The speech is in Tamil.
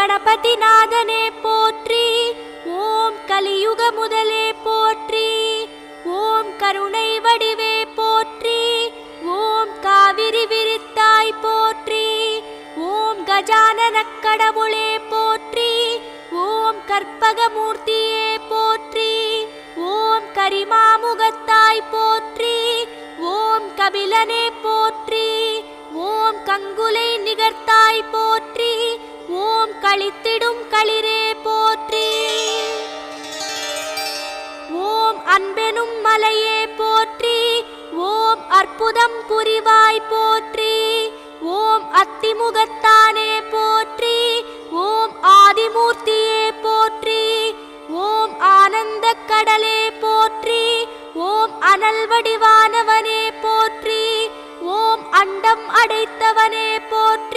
கணபதிநாதனே போற்றி ஓம் கலியுக முதலே போற்றி ஓம் கருணை வடிவே போற்றி ஓம் காவிரி விரித்தாய் போற்றி ஓம் கஜானன கடவுளே போற்றி ஓம் கற்பகமூர்த்தியே போற்றி ஓம் கரிமாமுகத்தாய் போற்றி ஓம் கபிலனே வைத்திடும் களிரே போற்றி. ஓம் அன்பெனும் மலையே போற்றி. ஓம் அற்புதம் புரிவாய் போற்றி. ஓம் அத்திமுகத்தானே போற்றி. ஓம் ஆதிமூர்த்தியே போற்றி. ஓம் ஆனந்த கடலே போற்றி. ஓம் அனல் வடிவானவனே போற்றி. ஓம் அண்டம் அடைத்தவனே போற்றி.